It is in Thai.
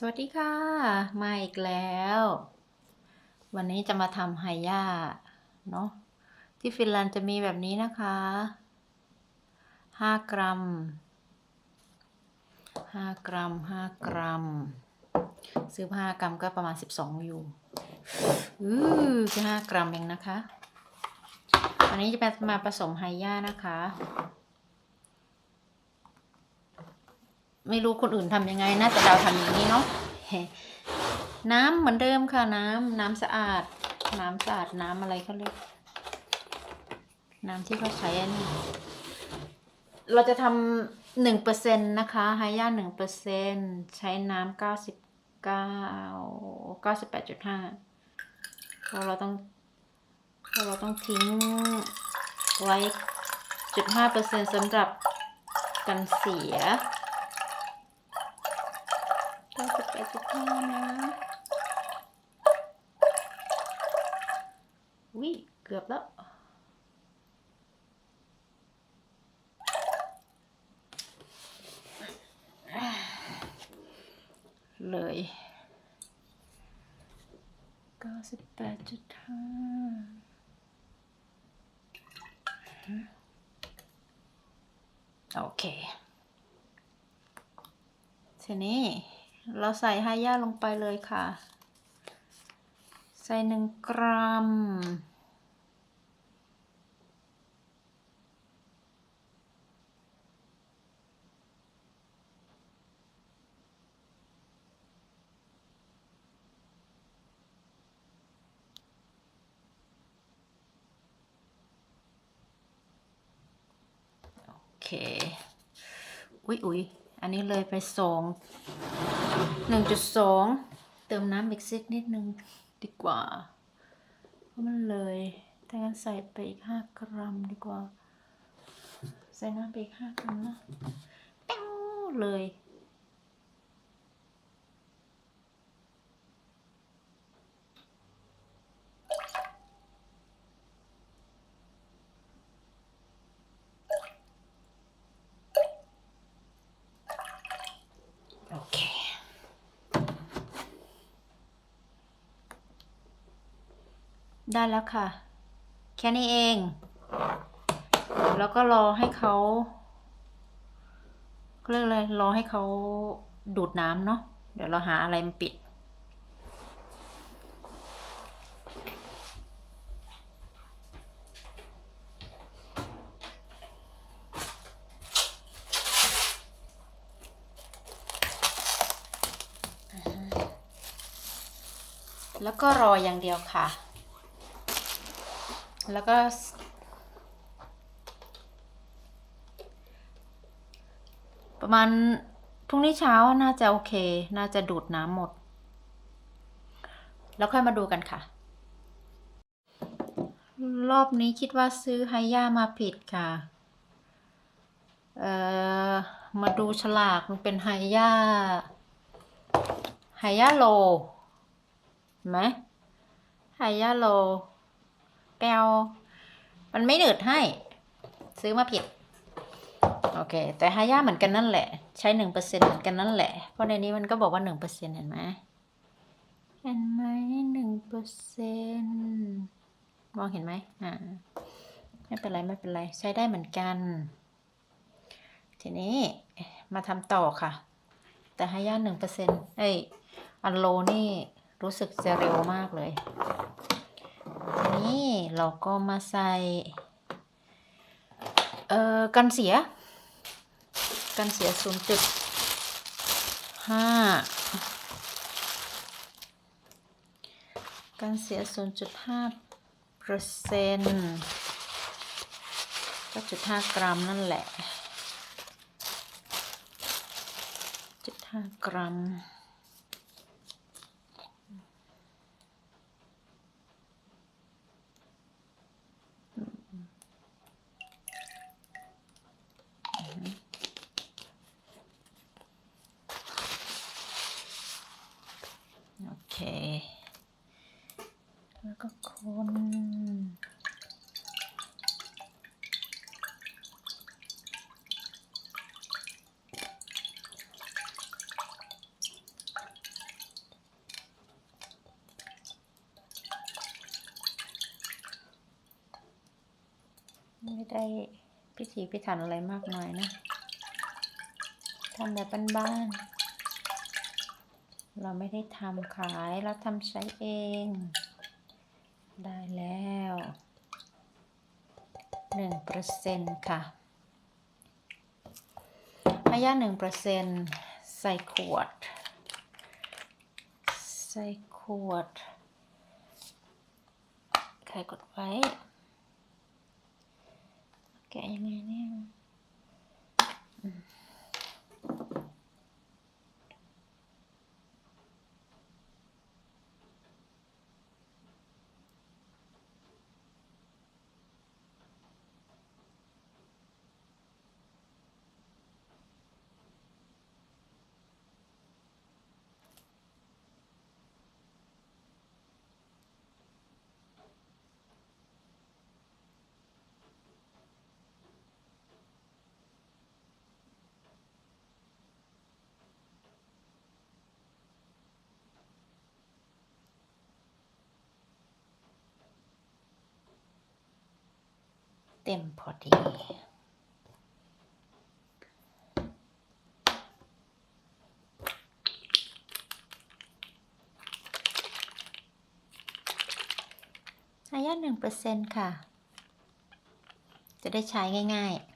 สวัสดีค่ะ มาอีกแล้ว วันนี้จะมาทำไฮย่าเนาะที่ฟินแลนด์จะมีแบบนี้นะคะ 5 กรัม 5 กรัม 5 กรัม ซื้อ 5 กรัมก็ประมาณ 12อยู่อือแค่5กรัมเองนะคะ วันนี้จะมาผสมไฮย่านะคะ ไม่รู้คนอื่นทำยังไงนะแต่เราทำอย่างนี้เนาะน้ำเหมือนเดิมค่ะน้ำน้ำสะอาด น้ำสะอาดน้ำอะไรเขาเรียกน้ำที่เขาใช้อันนี้เราจะทำหนึ่งเปอร์เซ็นต์นะคะไฮย่าหนึ่งเปอร์เซ็นใช้น้ำเก้าสิบเก้าเก้าสิบแปดจุดห้าเพราะเราต้องเพราะเราต้องทิ้งไว้จุดห้าเปอร์เซ็นสำหรับกันเสีย เก้าสิบแปดจุดห้านะวิ เกือบแล้ว เลยเก้าสิบแปดจุดห้าโอเค ทีนี้เราใส่ฮายาลงไปเลยค่ะ ใส่หนึ่งกรัม เค อุ๊ยอุ๊ยอันนี้เลยไปสองหนึ่งจุดสองเติมน้ำอีกสักนิดนึงดีกว่า เพราะมันเลยถ้างั้นใส่ไปอีกห้ากรัมดีกว่า ใส่น้ำไปอีกห้ากรัมนะเป้าเลย ได้แล้วค่ะ แค่นี้เอง แล้วก็รอให้เขาเรียกอะไรรอให้เขาดูดน้ำเนาะเดี๋ยวเราหาอะไรมาปิด แล้วก็รออย่างเดียวค่ะ แล้วก็ ประมาณพรุ่งนี้เช้าน่าจะโอเค น่าจะดูดน้ำหมด แล้วค่อยมาดูกันค่ะ รอบนี้คิดว่าซื้อไฮย่ามาผิดค่ะ เอ่อ มาดูฉลากมันเป็นไฮย่าไฮย่าโลไหมไฮยาโล แปลวมันไม่หนืดให้ ซื้อมาผิด โอเค แต่ฮายาเหมือนกันนั่นแหละ ใช้หนึ่งเปอร์เซ็นเหมือนกันนั่นแหละ เพราะในนี้มันก็บอกว่าหนึ่งเปอร์เซ็นเห็นไหมเห็นไหมหนึ่งเปอร์เซ็นมองเห็นไหมอ่าไม่เป็นไรไม่เป็นไร ใช้ได้เหมือนกัน ทีนี้มาทำต่อค่ะ แต่ฮายาหนึ่งเปอร์เซ็นเอ้ยอันโลนี่รู้สึกจะเร็วมากเลย นี้เราก็มาใส่เอ่อกันเสีย กันเสีย0.5กันเสีย0.5เปอร์เซ็นต์ก็จุดห้ากรัมนั่นแหละจุดห้ากรัม แล้วก็คนไม่ได้พิถีพิถันอะไรมากมายนะทำแบบบ้านๆเราไม่ได้ทำขาย เราทำใช้เอง ได้แล้วหนึ่งเปอร์เซ็นต์ค่ะอายาหนึ่งเปอร์เซ็นต์ใส่ขวด ใส่ขวดใครกดไว้ แกะยังไงเนี่ย เต็มพอดีอายะหนึ่งเปอร์เซ็นต์ค่ะ จะได้ใช้ง่าย ๆ